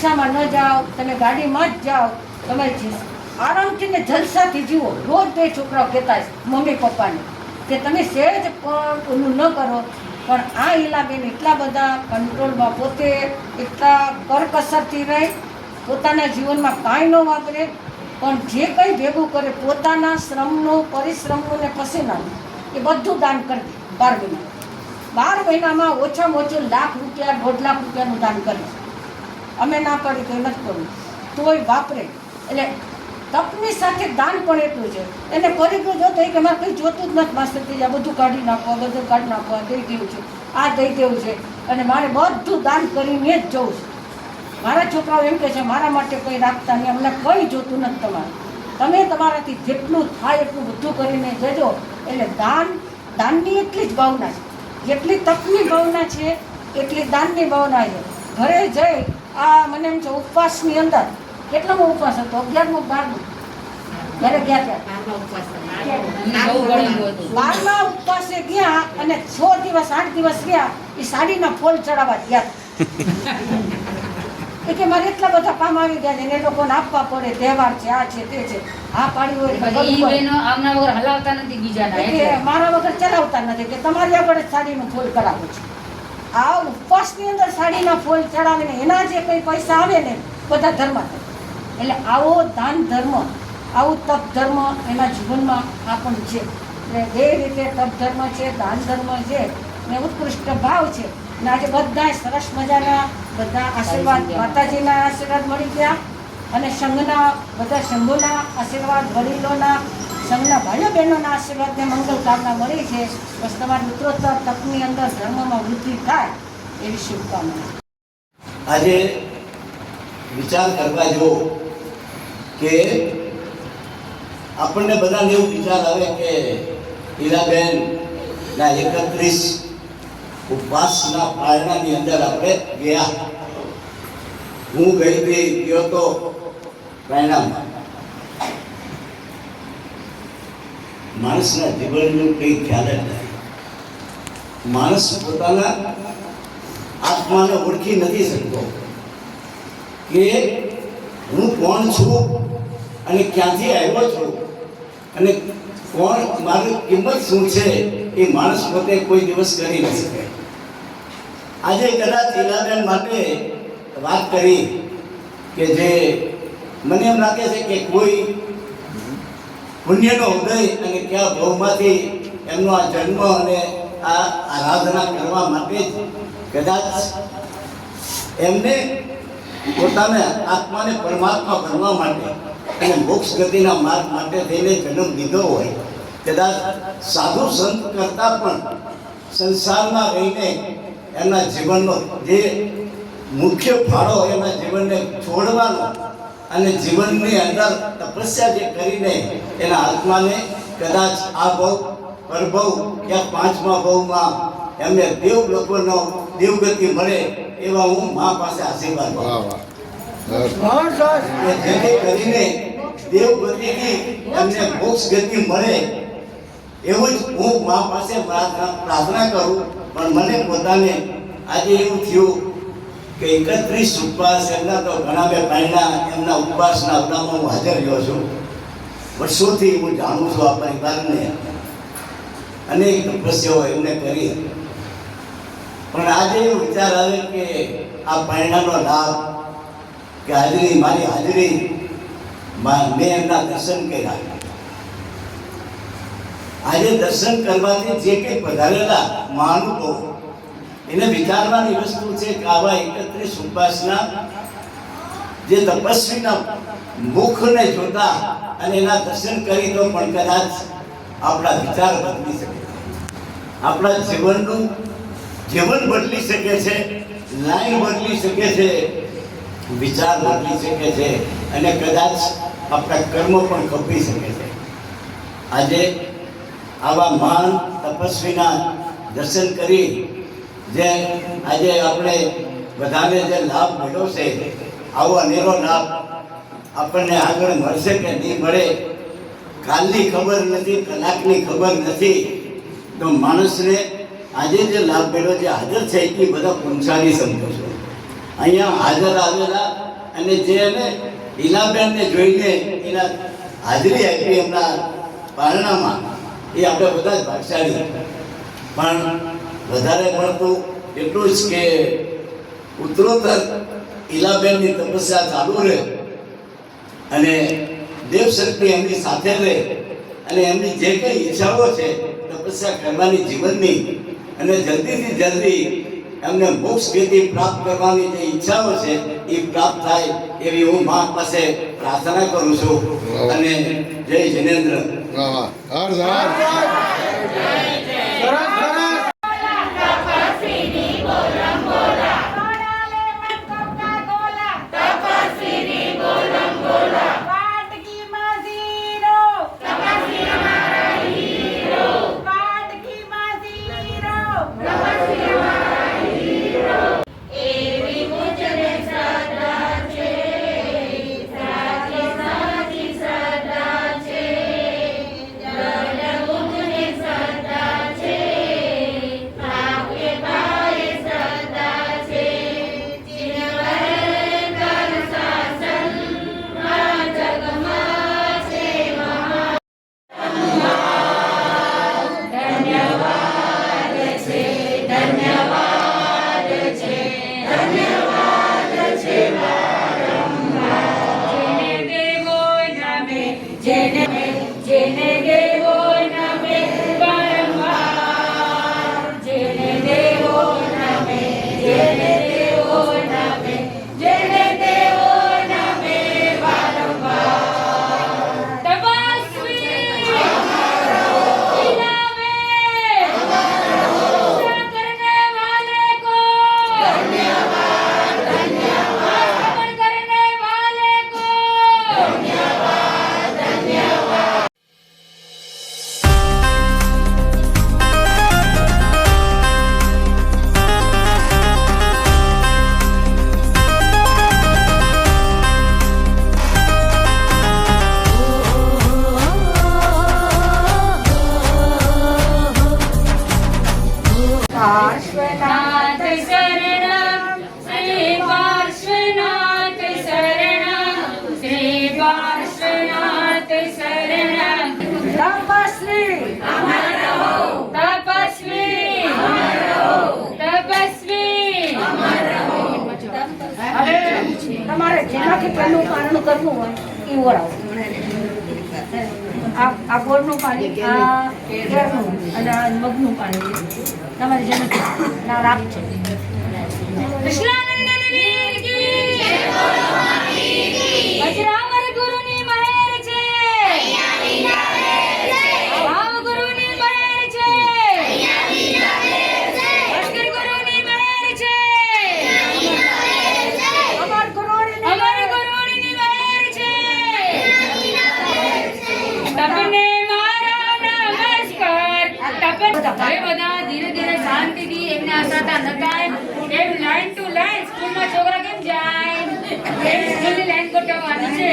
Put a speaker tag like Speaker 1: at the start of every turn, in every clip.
Speaker 1: રિક્ષામાં ન જાઓ, તમે ગાડીમાં જ જાઓ, તમે આરામથી ને જલસાથી જીવો. રોજ બે છોકરાઓ કહેતા મમ્મી પપ્પાને, કે તમે સહેજ ઓલું ન કરો. પણ આ ઈલાબેન એટલા બધા કંટ્રોલમાં પોતે એટલા કરકસરથી રહે, પોતાના જીવનમાં કાંઈ ન વાપરે, પણ જે કંઈ ભેગું કરે, પોતાના શ્રમનું, પરિશ્રમનું ને પસીનાનું, એ બધું દાન કરી બાર મહિના. બાર મહિનામાં ઓછામાં ઓછું લાખ રૂપિયા, દોઢ લાખ રૂપિયાનું દાન કરે અમે ના કરી તો નથી કરવું. તોય વાપરે. એટલે તપની સાથે દાન પણ એટલું છે. એને પરિગ્રહ જોતો કે મારે કંઈ જોતું જ નથી. માસ્ટર થઈ જાય બધું કાઢી નાખો બધું કાઢી નાખો, આ દઈ દેવું છે. આ દઈ દેવું છે. અને મારે બધું દાન કરીને જ જવું છે. મારા છોકરાઓ એમ કહે છે, મારા માટે કોઈ રાખતા નહીં. અમને કંઈ જોતું નથી તમારે. તમે તમારાથી જેટલું થાય એટલું બધું કરીને જજો. એટલે દાન, દાનની એટલી જ ભાવના છે. જેટલી તપની ભાવના છે, એટલી દાનની ભાવના છે. ઘરે જઈ આ મને એમ છે ઉપવાસની અંદર. કેટલામો ઉપવાસ હતો? અગિયારમો બારમો? ઘરે ગયા ત્યાં બારમા ઉપવાસે ગયા અને છ દિવસ આઠ દિવસ ગયા એ સાડીના ફોલ ચડાવવા ગયા. કે મારે એટલા બધા કામ આવી ગયા છે ને એ લોકોને આપવા પડે. તહેવાર છે આ છે તે છે. આ પાડી હોય
Speaker 2: આમના વગર હલાવતા નથી બીજાના
Speaker 1: મારા વગર ચલાવતા નથી. કે તમારી આગળ સાડી સાડીનું ફોલ કરાવું છે. આ ઉપવાસની અંદર સાડીના ફૂલ ચડાવીને એના જે કંઈ પૈસા આવે ને બધા ધર્મ એટલે આવો દાન ધર્મ આવું તપ ધર્મ એના જીવનમાં આ પણ છે. એટલે બે રીતે તપ ધર્મ છે દાન ધર્મ છે ને ઉત્કૃષ્ટ ભાવ છે. ને આજે બધા સરસ મજાના બધા આશીર્વાદ માતાજીના આશીર્વાદ મળી ગયા. અને સંઘના બધા સંઘોના આશીર્વાદ વડીલોના સંઘના ભાઈઓ બહેનોના આશીર્વાદને મંગલ કામના મળી છે. બસ તમારી ઉત્તરોત્તર તકની અંદર ધર્મમાં વૃદ્ધિ થાય એવી શુભકામના
Speaker 3: આજે વિચાર કરવા જો કે આપણને બધાને એવું વિચાર આવે કે હીરાબેન ના એકત્રીસ ઉપવાસના પારણાની અંદર આપણે ગયા. હું ગઈ હતી, ગયો તો પારણામાં. માણસના જીવનનું કંઈ ખ્યાલ જ નથી. માણસ પોતાના આત્માને ઓળખી નથી શકતો કે હું કોણ છું અને ક્યાંથી આવ્યો છું અને કોણ મારી કિંમત શું છે એ માણસ પોતે કોઈ દિવસ કરી ન શકે. આજે કદાચ ઈલાબેન માટે વાત કરી કે જે મને એમ લાગે છે કે કોઈ પુણ્યનો ઉદય અને કયા ભાવમાંથી એમનો આ જન્મ અને આ આરાધના કરવા માટે જ કદાચ એમને પોતાને આત્માને પરમાત્મા બનવા માટે અને મોક્ષ ગતિના માર્ગ માટે થઈને જન્મ લીધો હોય, કદાચ સાધુ સંત કરતાં પણ સંસારમાં રહીને એમના જીવનનો જે મુખ્ય ફાળો એના જીવનને છોડવાનો અને જીવનની અંદર તપસ્યા જે કરીને એના આત્માને કદાચ આ ભવ પરભવ યા પાંચમા ભવમાં એમને દેવ લોકોનો દેવગતિ મળે એવા હું મા પાસે આશીર્વાદ જેથી કરીને દેવગતિથી એમને મોક્ષ ગતિ મળે. એવું જ હું મા પાસે પ્રાર્થના પ્રાર્થના કરું પણ મને પોતાને આજે એવું થયું કે એકત્રીસ ઉપવાસ એમના તો ઘણા બે પાયના એમના ઉપવાસના અવડામાં હું હાજર રહ્યો છું. વર્ષોથી હું જાણું છું આ પરિવારને અનેક તપસ્યાઓ એમને કરી પણ આજે વિચાર આવે કે આ પરિણામનો લાભ, કે હાજરી, મારી હાજરી, મેં એમના દર્શન કર્યા. આજે દર્શન કરવાથી જે કંઈ પધારેલા મહાનુભવો, એને વિચારવાની વસ્તુ છે કે આવા એકત્રીસ ઉપાસના જે તપસ્વીના મુખને જોતા અને એના દર્શન કરી તો પણ કદાચ આપણા વિચાર બદલી શકે. આપણા જીવનનું જીવન બદલી શકે છે લાઈન બદલી શકે છે, વિચાર બદલી શકે છે અને કદાચ આપણા કર્મ પણ કપી શકે છે. આજે આવા મહાન તપસ્વીના દર્શન કરી જે આજે આપણે બધાને જે લાભ મળ્યો છે, આવો અનેરો લાભ આપણને આગળ મળશે કે નહીં મળે, કાલની ખબર નથી, કલાકની ખબર નથી. તો માણસને આજે જે લાભ મેળવે જે હાજર છે, એ બધા પૂંછાની સમજો છો અહીંયા હાજર આવેલા અને જે એને ઈલાબેનને જોઈને એના હાજરી આપી એમના પારણામાં, એ આપણે બધા જ ભાગશાળી. પણ વધારે પડતું એટલું જ કે ઉત્તરોત્તર ઈલાબેનની તપસ્યા ચાલુ રહે અને દેવ શક્તિ એમની સાથે રહે અને એમની જે કંઈ ઈચ્છાઓ છે તપસ્યા કરવાની જીવનની અને જલ્દીથી જલ્દી એમને મોક્ષ ગતિ પ્રાપ્ત કરવાની જે ઈચ્છાઓ છે એ પ્રાપ્ત થાય એવી હું મા પાસે પ્રાર્થના કરું છું. અને જય જિનેન્દ્ર.
Speaker 4: તપસ્વી! તપસ્વી! તપસ્વી!
Speaker 1: તમારે જેનાથી પહેલું કરવું હોય, એ ઓળાવો. આ બોરનું પાણી અને મગનું પાણી. તમારે જેનાથી ના,
Speaker 4: રાખ છે. કૃષ્ણ એમને આશાતા નતાય એમ લાઈન ટુ લાઈન સ્કૂલમાં છોકરા કેમ જાય એમ સ્કૂલની લાઈન ગોઠવવાની છે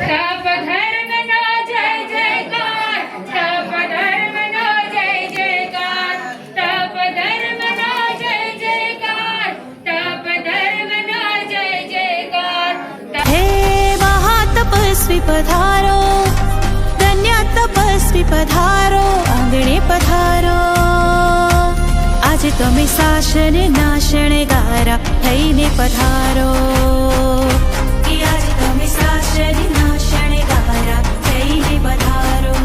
Speaker 4: તપ ધર્મનો જય જયકાર તપ ધર્મનો જય જયકાર તપ ધર્મનો જય જયકાર તપ ધર્મનો જય જયકાર
Speaker 5: હે મહાતપસ્વી પધારો ધન્ય તપસ્વી પધારો, આંગણે પધારો. આજે તમે શાસન નાશણ ગારા થઈને પધારો. આજે તમે શાસન નાશણે ગારા થઈને પધારો.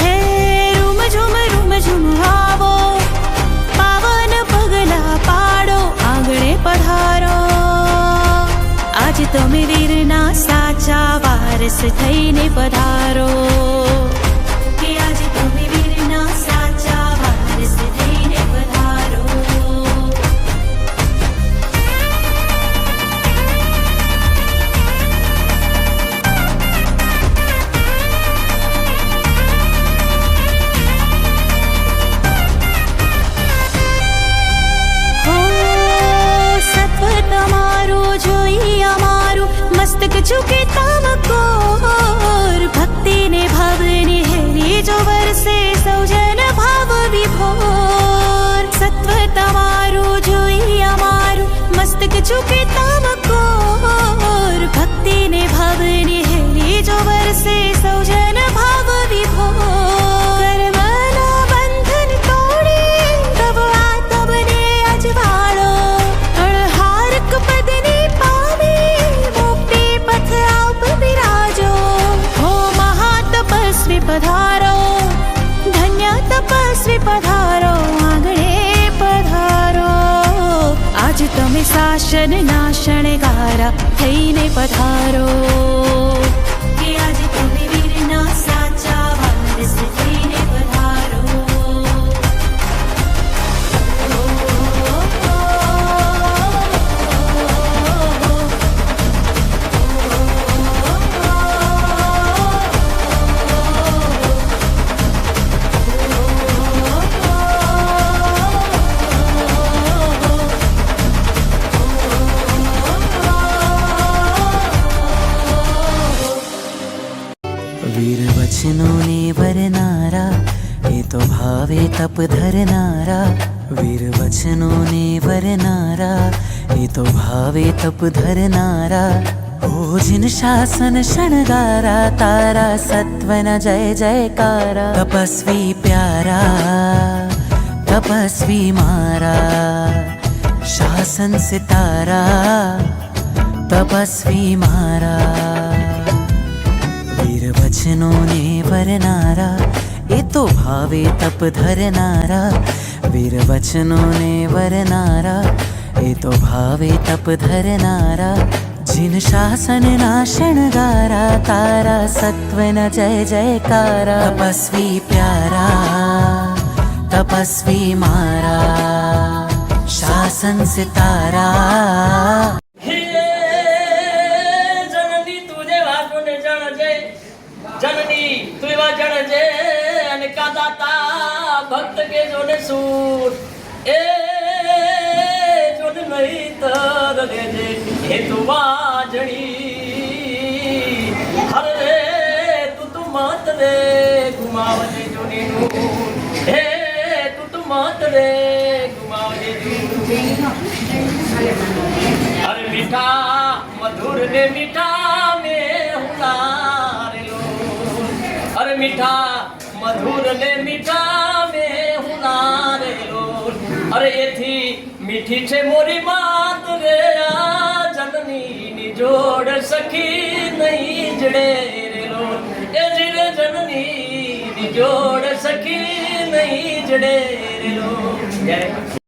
Speaker 5: હે રૂમ ઝુમ, રૂમ પાવન પગલા પાડો, આંગણે પધારો. આજે તમે વીરના સાચા વારસ થઈને પધારો. झुके ताम कोर भक्ति ने भाव ने हरी जो वरसे सौजन भाव विभोर सत्व तमारू जोई अमारू मस्तक झुके તમે શાસન ના શણગારા થઈને પધારો. કે આજે તમે વીરના સાચા વારસ
Speaker 6: तप धरनारा वीर वचनों ने वरनारा ये तो भावे तप धरनारा। ओ जिन शासन वीरारा तारा सत्वन जय जयकारा। तपस्वी प्यारा तपस्वी मारा। शासन सितारा तपस्वी मारा। वीर वचनों ने वरनारा એ તો ભાવે તપ ધરનારા વીર વચનોને વરનારા, એ તો ભાવે તપ ધરનારા, જીન શાસનના શણગારા તારા સત્વન જય જયકારા. તપસ્વી પ્યારા, તપસ્વી મારા, શાસન સિતારા.
Speaker 7: જનની તું એવા જણજે જનની કાદાતા ભક્ત કે જોને સૂર એ જોન નહીં તર રે હે તુ વાજણી હર રે તું તું મત રે ગુમાવજે નૂર હે તું તું મત રે ગુમાવજે જોને અરે મીઠા મધુર ને મીઠા મે હુનારેલો અરે મીઠા એથી મીઠી છે મોરી માત રે, આ જનની જોડ સખી નહીં જડે રેલો એ જીરે જનની જોડ સખી નહીં જડે રેલો જય